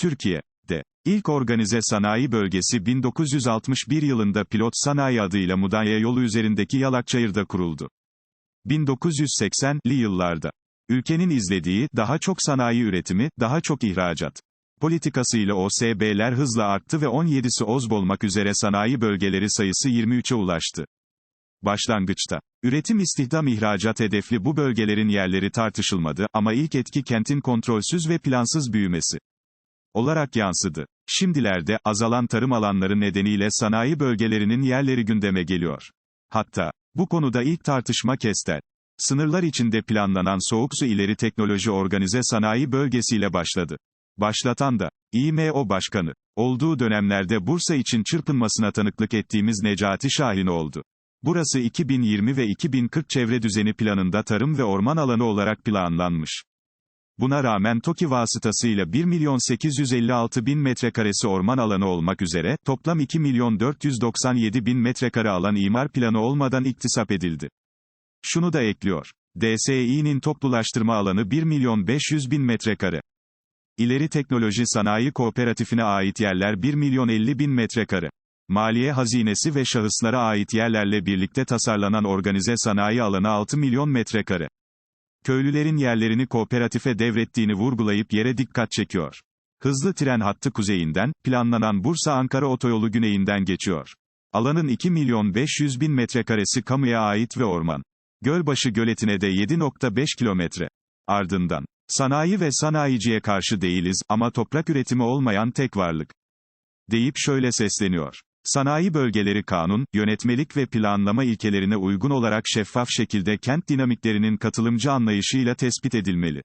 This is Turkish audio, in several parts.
Türkiye'de ilk organize sanayi bölgesi 1961 yılında Pilot Sanayi adıyla Mudanya yolu üzerindeki Yalakçayır'da kuruldu. 1980'li yıllarda ülkenin izlediği daha çok sanayi üretimi, daha çok ihracat politikasıyla OSB'ler hızla arttı ve 17'si OZB olmak üzere sanayi bölgeleri sayısı 23'e ulaştı. Başlangıçta, üretim istihdam ihracat hedefli bu bölgelerin yerleri tartışılmadı ama ilk etki kentin kontrolsüz ve plansız büyümesi olarak yansıdı. Şimdilerde, azalan tarım alanları nedeniyle sanayi bölgelerinin yerleri gündeme geliyor. Hatta, bu konuda ilk tartışma Kestel. Sınırlar içinde planlanan Soğuk Su İleri Teknoloji Organize Sanayi Bölgesiyle başladı. Başlatan da, İMO Başkanı, olduğu dönemlerde Bursa için çırpınmasına tanıklık ettiğimiz Necati Şahin oldu. Burası 2020 ve 2040 çevre düzeni planında tarım ve orman alanı olarak planlanmış. Buna rağmen TOKİ vasıtasıyla 1 milyon 856 bin metrekaresi orman alanı olmak üzere, toplam 2 milyon 497 bin metrekare alan imar planı olmadan iktisap edildi. Şunu da ekliyor. DSİ'nin toplulaştırma alanı 1 milyon 500 bin metrekare. İleri Teknoloji Sanayi Kooperatifine ait yerler 1 milyon 50 bin metrekare. Maliye hazinesi ve şahıslara ait yerlerle birlikte tasarlanan organize sanayi alanı 6 milyon metrekare. Köylülerin yerlerini kooperatife devrettiğini vurgulayıp yere dikkat çekiyor. Hızlı tren hattı kuzeyinden, planlanan Bursa-Ankara otoyolu güneyinden geçiyor. Alanın 2 milyon 500 bin metrekaresi kamuya ait ve orman. Gölbaşı göletine de 7.5 kilometre. Ardından, sanayi ve sanayiciye karşı değiliz ama toprak üretimi olmayan tek varlık. Deyip şöyle sesleniyor. Sanayi bölgeleri kanun, yönetmelik ve planlama ilkelerine uygun olarak şeffaf şekilde kent dinamiklerinin katılımcı anlayışıyla tespit edilmeli.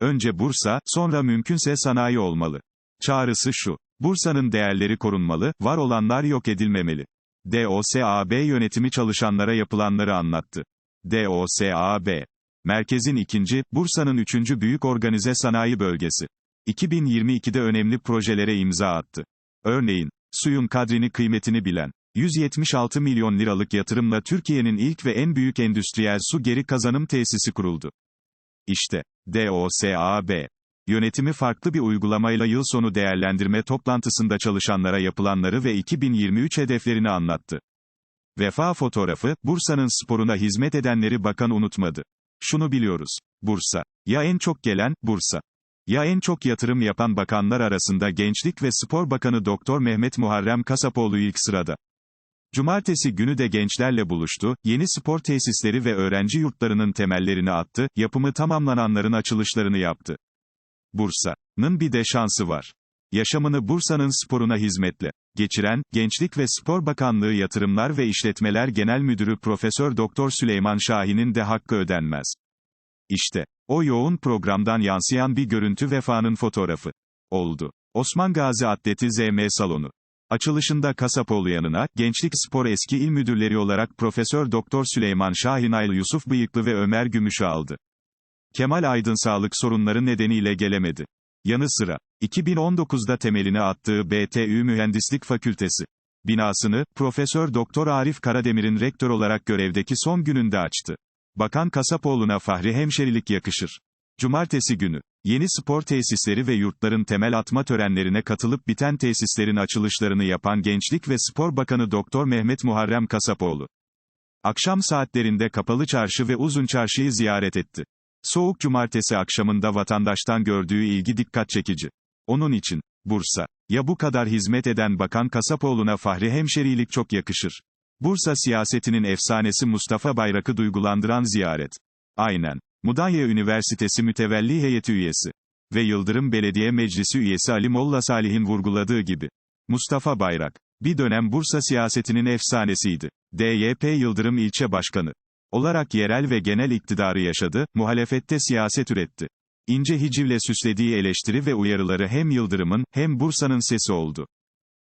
Önce Bursa, sonra mümkünse sanayi olmalı. Çağrısı şu. Bursa'nın değerleri korunmalı, var olanlar yok edilmemeli. DOSAB yönetimi çalışanlara yapılanları anlattı. DOSAB. Merkezin ikinci, Bursa'nın üçüncü büyük organize sanayi bölgesi. 2022'de önemli projelere imza attı. Örneğin, suyun kadrini kıymetini bilen, 176 milyon liralık yatırımla Türkiye'nin ilk ve en büyük endüstriyel su geri kazanım tesisi kuruldu. İşte, DOSAB. Yönetimi farklı bir uygulamayla yıl sonu değerlendirme toplantısında çalışanlara yapılanları ve 2023 hedeflerini anlattı. Vefa fotoğrafı, Bursa'nın sporuna hizmet edenleri bakan unutmadı. Şunu biliyoruz. Bursa. Ya en çok gelen, Bursa. Ya en çok yatırım yapan bakanlar arasında Gençlik ve Spor Bakanı Doktor Mehmet Muharrem Kasapoğlu ilk sırada. Cumartesi günü de gençlerle buluştu, yeni spor tesisleri ve öğrenci yurtlarının temellerini attı, yapımı tamamlananların açılışlarını yaptı. Bursa'nın bir de şansı var. Yaşamını Bursa'nın sporuna hizmetle geçiren, Gençlik ve Spor Bakanlığı Yatırımlar ve İşletmeler Genel Müdürü Profesör Doktor Süleyman Şahin'in de hakkı ödenmez. İşte, o yoğun programdan yansıyan bir görüntü vefanın fotoğrafı. Oldu. Osman Gazi Atleti ZM Salonu. Açılışında Kasapoğlu yanına, Gençlik Spor eski il müdürleri olarak Profesör Doktor Süleyman Şahinaylı Yusuf Bıyıklı ve Ömer Gümüş'ü aldı. Kemal Aydın sağlık sorunları nedeniyle gelemedi. Yanı sıra, 2019'da temelini attığı BTÜ Mühendislik Fakültesi binasını, Profesör Doktor Arif Karademir'in rektör olarak görevdeki son gününde açtı. Bakan Kasapoğlu'na fahri hemşerilik yakışır. Cumartesi günü, yeni spor tesisleri ve yurtların temel atma törenlerine katılıp biten tesislerin açılışlarını yapan Gençlik ve Spor Bakanı Doktor Mehmet Muharrem Kasapoğlu. Akşam saatlerinde Kapalı Çarşı ve Uzun Çarşı'yı ziyaret etti. Soğuk cumartesi akşamında vatandaştan gördüğü ilgi dikkat çekici. Onun için, Bursa, ya bu kadar hizmet eden Bakan Kasapoğlu'na fahri hemşerilik çok yakışır. Bursa siyasetinin efsanesi Mustafa Bayrak'ı duygulandıran ziyaret. Aynen. Mudanya Üniversitesi Mütevelli Heyeti üyesi ve Yıldırım Belediye Meclisi üyesi Ali Molla Salih'in vurguladığı gibi. Mustafa Bayrak, bir dönem Bursa siyasetinin efsanesiydi. DYP Yıldırım ilçe başkanı olarak yerel ve genel iktidarı yaşadı, muhalefette siyaset üretti. İnce hicivle süslediği eleştiri ve uyarıları hem Yıldırım'ın, hem Bursa'nın sesi oldu.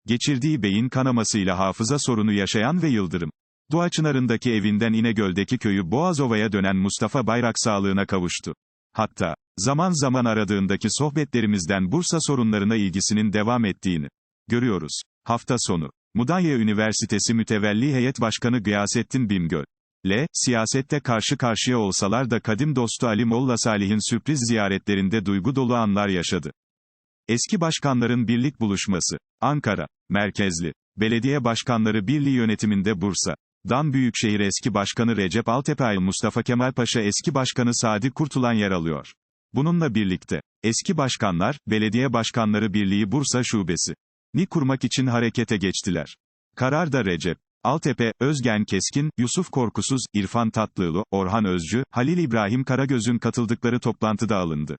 Geçirdiği beyin kanamasıyla hafıza sorunu yaşayan ve Yıldırım. Duaçınarı'ndaki evinden İnegöl'deki köyü Boğazova'ya dönen Mustafa Bayrak sağlığına kavuştu. Hatta, zaman zaman aradığındaki sohbetlerimizden Bursa sorunlarına ilgisinin devam ettiğini görüyoruz. Hafta sonu, Mudanya Üniversitesi Mütevelli Heyet Başkanı Gıyasettin Bimgöl. L. Siyasette karşı karşıya olsalar da kadim dostu Ali Molla Salih'in sürpriz ziyaretlerinde duygu dolu anlar yaşadı. Eski Başkanların Birlik Buluşması. Ankara. Merkezli. Belediye Başkanları Birliği yönetiminde Bursa. Dan Büyükşehir Eski Başkanı Recep Altepe'yle Mustafa Kemal Paşa Eski Başkanı Sadi Kurtulan yer alıyor. Bununla birlikte, eski başkanlar, Belediye Başkanları Birliği Bursa Şubesi ni kurmak için harekete geçtiler. Kararda Recep Altepe, Özgen Keskin, Yusuf Korkusuz, İrfan Tatlıoğlu, Orhan Özcü, Halil İbrahim Karagöz'ün katıldıkları toplantıda alındı.